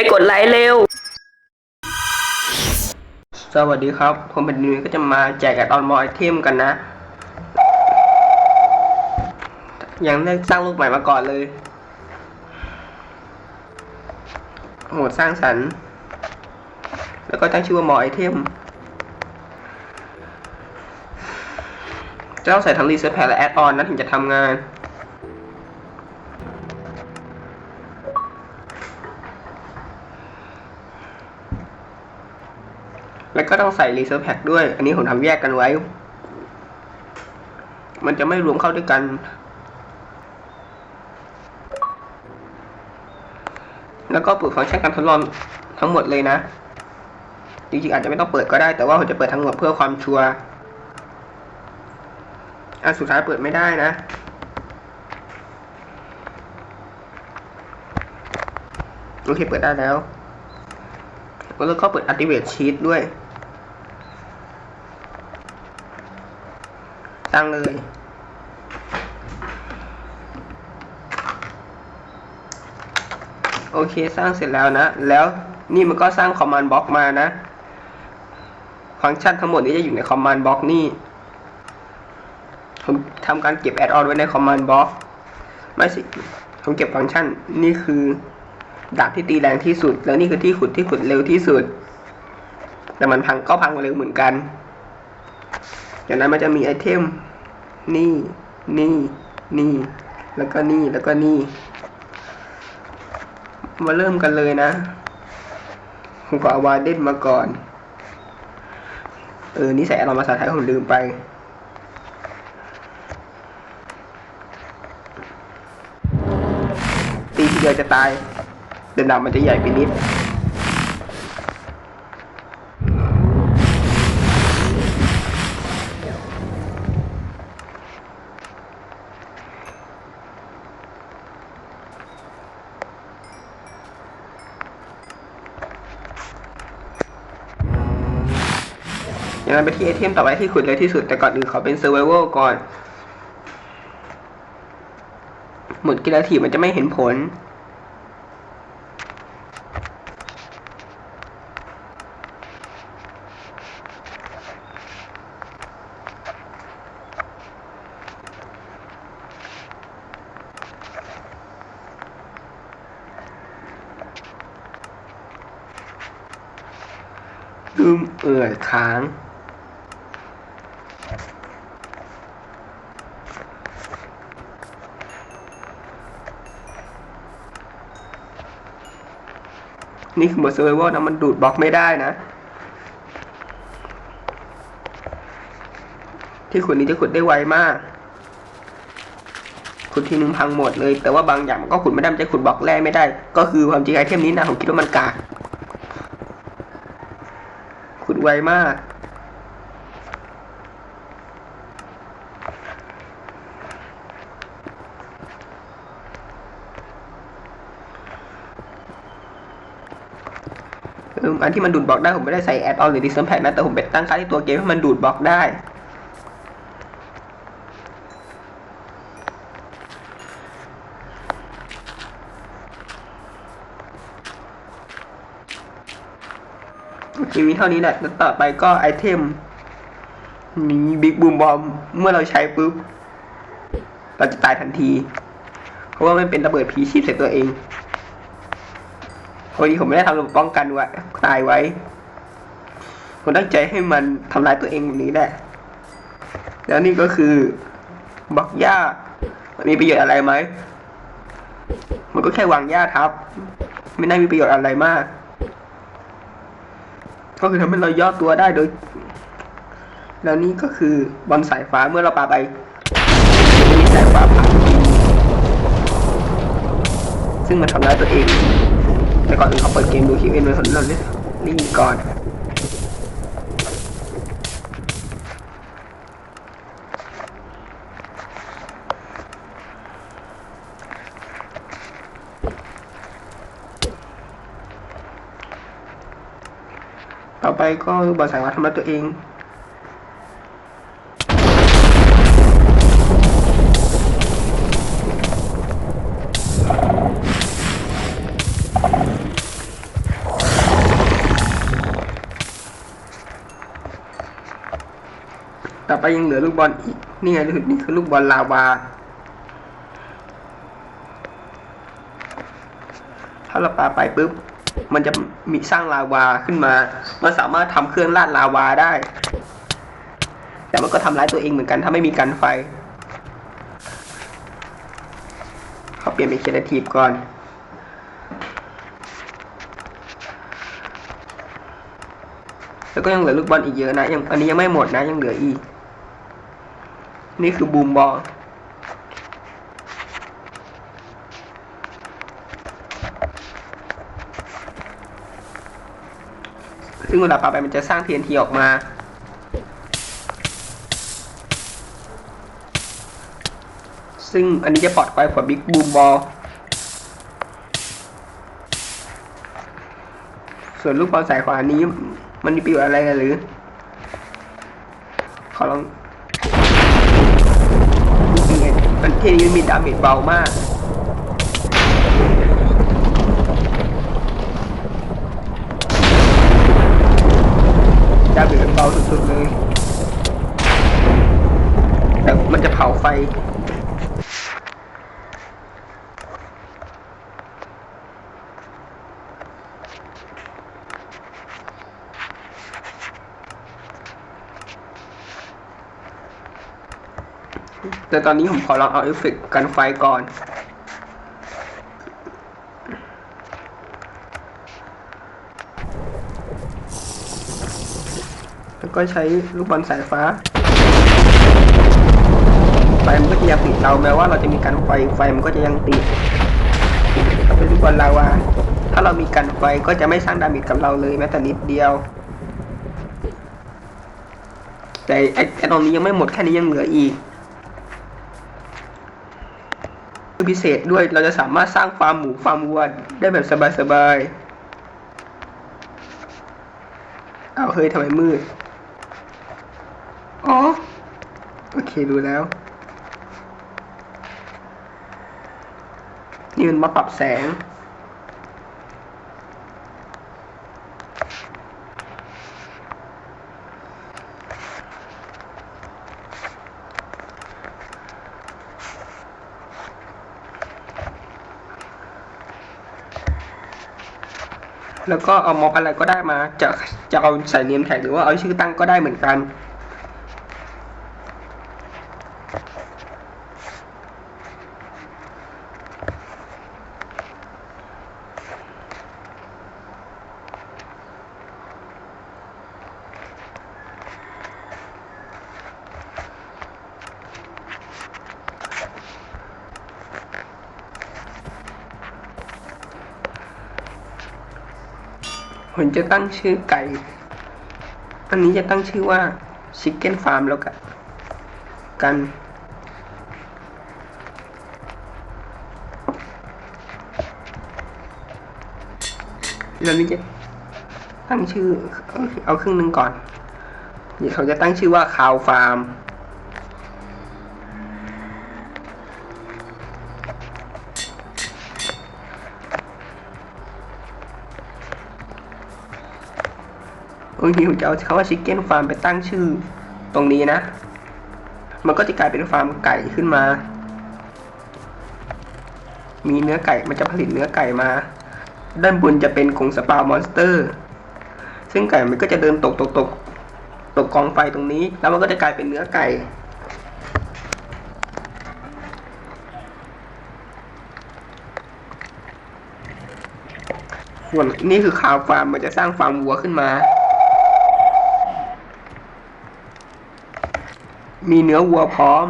ไปกดไลค์เร็ว สวัสดีครับ ผมเป็นนิวก็จะมาแจกแอดออนมอไอเทมกันนะ ยังเลือกสร้างรูปใหม่มาก่อนเลยโหมดสร้างสรรค์ แล้วก็ตั้งชื่อว่ามอไอเทมจะต้องใส่ทั้งรีเซ็ตแพและแอดออนนะถึงจะทำงาน แล้วก็ต้องใส่รีเซิร์แพ็กด้วย อันนี้ผมทำแยกกันไว้ มันจะไม่รวมเข้าด้วยกัน แล้วก็เปิดฟังก์ชันการทดลองทั้งหมดเลยนะ จริงๆ อาจจะไม่ต้องเปิดก็ได้ แต่ว่าผมจะเปิดทั้งหมดเพื่อความชัวร์อันสุดท้ายเปิดไม่ได้นะโอเคเปิดได้แล้ว แล้วก็เปิด Activate Sheet ด้วย ตังเลย โอเคสร้างเสร็จแล้วนะ แล้วนี่มันก็สร้าง Command Block มานะ ฟังก์ชันทั้งหมดนี้จะอยู่ใน Command Block นี่ผมทำการเก็บ Add-on ไว้ใน Command Block ไม่สิผมเก็บฟังก์ชันนี่คือดาบที่ตีแรงที่สุด แล้วนี่คือที่ขุดที่ขุดเร็วที่สุด แต่มันพังก็พังเร็วเหมือนกันจากนั้นมันจะมีไอเทม นี่ นี่ นี่ แล้วก็นี่ แล้วก็นี่ มาเริ่มกันเลยนะผมก็เอาวาเดนมาก่อน เออ นี่ใส่เรามาภาษาไทยผมลืมไป ตีทีเดียวจะตายเดินดาบมันจะใหญ่ไปนิด นั้นไปที่ไอเทมต่อไปที่ขุดเร็วที่สุดแต่ก่อนอื่นขอเป็น survival ก่อน หมดกิลทีมันจะไม่เห็นผลลืมเอ่ยค้าง นี่คือหมดเซอร์เวนะมันดูดบล็อกไม่ได้นะ ที่ขุดนี้จะขุดได้ไวมากขุดทีนึงพังหมดเลย แต่ว่าบางอย่างมันก็ขุดไม่ได้จะขุดบล็อกแรกไม่ได้ ก็คือความจริงไอเทมนี้นะผมคิดว่ามันกากขุดไวมาก เอออันที่มันดูดบล็อกได้ผมไม่ได้ใส่แอดออนหรือดิสเซมแพคนะ แต่ผมไปตั้งค่าที่ตัวเกมให้มันดูดบล็อกได้โอเคมีเท่านี้แหละต่อไปก็ไอเทม มีบิ๊กบูมบอมเมื่อเราใช้ปุ๊บ เราจะตายทันที เพราะว่ามันเป็นระเบิดผีชีพใส่ตัวเอง พอดีผมไม่ได้ทำระบบป้องกันไว้ตายไว้ผมตั้งใจให้มันทำลายตัวเองแบบนี้แหละ แล้วนี่ก็คือบล็อกหญ้ามันมีประโยชน์อะไรไหม มันก็แค่วางหญ้าทับ ไม่น่ามีประโยชน์อะไรมาก ก็คือทำให้เราย่อตัวได้โดย แล้วนี่ก็คือบอลสายฟ้าเมื่อเราปาไปมีสายฟ้าผ่านซึ่งมันทำร้ายตัวเอง แต่ก่อนอื่นเขาเปิดเกมดูคิวเอ็นไว้คนเราเล่นนี่ก่อนต่อไปก็บอลสายฟ้าทำร้ายตัวเอง ต่อไปยังเหลือลูกบอลอีกนี่ไงนี่คือลูกบอลลาวา ถ้าเราปาไปปุ๊บ มันจะมีสร้างลาวาขึ้นมา มันสามารถทำเครื่องลาดลาวาได้ แต่มันก็ทำร้ายตัวเองเหมือนกันถ้าไม่มีกันไฟเขาเปลี่ยนเป็นเคนทีฟก่อนแล้วก็ยังเหลือลูกบอลอีกเยอะนะยังอันนี้ยังไม่หมดนะยังเหลืออีก นี่คือบูมบอลซึ่งเวลาปาไปมันจะสร้าง TNT ออกมา ซึ่งอันนี้จะปลอดภัยกว่าบิ๊กบูมบอลส่วนลูกบอลสายขวานี้มันมีประโยชน์อะไรกันหรือ ขอลองนี่ไง มันที่นี้มีดาเมจเบามาก ดาเมจมันเบาสุดๆเลย แต่มันจะเผาไฟ แต่ตอนนี้ผมขอลองเอาเอฟเฟกต์กันไฟก่อนแล้วก็ใช้ลูกบอลสายฟ้า ไฟมันก็จะยังติดเราแม้ว่าเราจะมีกันไฟไฟมันก็จะยังติดเป็นลูกบอลลาวา ถ้าเรามีกันไฟก็จะไม่สร้างดาเมจกับเราเลยแม้แต่นิดเดียว แต่ไอ้ไอ้ตรงนี้ยังไม่หมดแค่นี้ยังเหลืออีก พิเศษด้วยเราจะสามารถสร้างฟาร์มหมูฟาร์มวัวได้แบบสบายๆเอาเฮ้ยทำไมมืดอ๋อโอเครู้แล้วนี่มันมาปรับแสง แล้วก็เอาม็อบอะไรก็ได้มาจะจะเอาใส่เนียมแท็กหรือว่าเอาชื่อตั้งก็ได้เหมือนกัน ผมจะตั้งชื่อไก่ อันนี้จะตั้งชื่อว่าชิคเก้นฟาร์มแล้วกันกัน แล้วนี่จะตั้งชื่อเอาเครึ่งหนึ่งก่อนเดี๋ยวเขาจะตั้งชื่อว่าคาวฟาร์ม บางทีผมจะเอาคำว่าชิคเก้นฟาร์มไปตั้งชื่อตรงนี้นะ มันก็จะกลายเป็นฟาร์มไก่ขึ้นมา มีเนื้อไก่ มันจะผลิตเนื้อไก่มา ด้านบนจะเป็นกรงสปาวมอนสเตอร์ ซึ่งไก่มันก็จะเดินตกตกตกตกกองไฟตรงนี้ แล้วมันก็จะกลายเป็นเนื้อไก่ส่วนนี่คือคาวฟาร์มมันจะสร้างฟาร์มวัวขึ้นมา มีเนื้อวัวพร้อม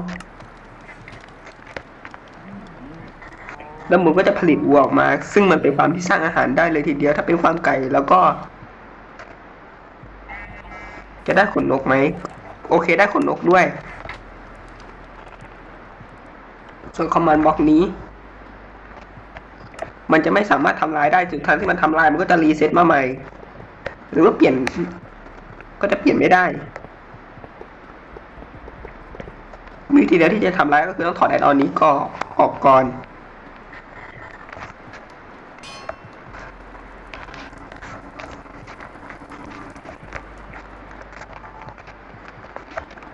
แล้วมันก็จะผลิตวัวออกมา ซึ่งมันเป็นฟาร์มที่สร้างอาหารได้เลยทีเดียว ถ้าเป็นฟาร์มไก่แล้วก็ จะได้ขนนกไหม โอเคได้ขนนกด้วย ส่วนคอมมานด์บล็อกนี้ มันจะไม่สามารถทำลายได้ถึงทางที่มันทำลายมันก็จะรีเซ็ตมาใหม่ หรือว่าเปลี่ยน ก็จะเปลี่ยนไม่ได้ วิธีเดียวที่จะทำร้ายก็คือต้องถอดแอดออนนี้ก็ออกก่อน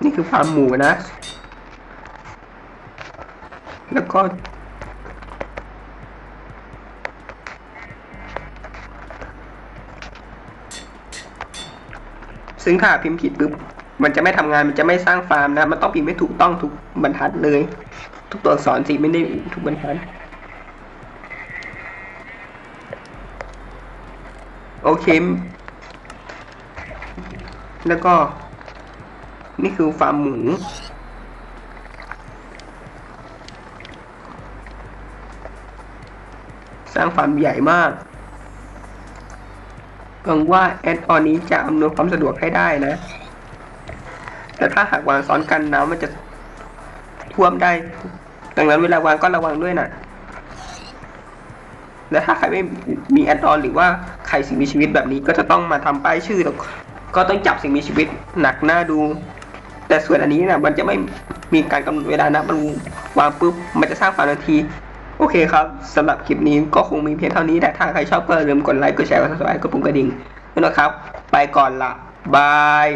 นี่คือฟาร์มหมูนะ แล้วก็ซึ่งถ้าพิมพ์ผิดปุ๊บ มันจะไม่ทำงานมันจะไม่สร้างฟาร์มนะ มันต้องพิมพ์ให้ถูกต้องทุกบรรทัดเลย ทุกตัวอักษรสิไม่ได้ทุกบรรทัด โอเค แล้วก็ นี่คือฟาร์มหมูสร้างฟาร์มใหญ่มากหวังว่าแอดออนนี้จะอำนวยความสะดวกให้ได้นะ แต่ถ้าหากวางซ้อนกันน้ำมันจะท่วมได้ ดังนั้นเวลาวางก็ระวังด้วยนะและถ้าใครไม่มีแอดออนหรือว่าใครสิ่งมีชีวิตแบบนี้ก็จะต้องมาทำป้ายชื่อแล้วก็ต้องจับสิ่งมีชีวิตหนักหน้าดู แต่ส่วนอันนี้นะมันจะไม่มีการกำหนดเวลานะมันวางปุ๊บมันจะสร้างฟาร์มทันทีโอเคครับสำหรับคลิปนี้ก็คงมีเพียงเท่านี้แต่ถ้าใครชอบก็อย่าลืมกดไลค์กดแชร์กด subscribe กดปุ่มกระดิ่งด้วยนะครับ ไปก่อนละบาย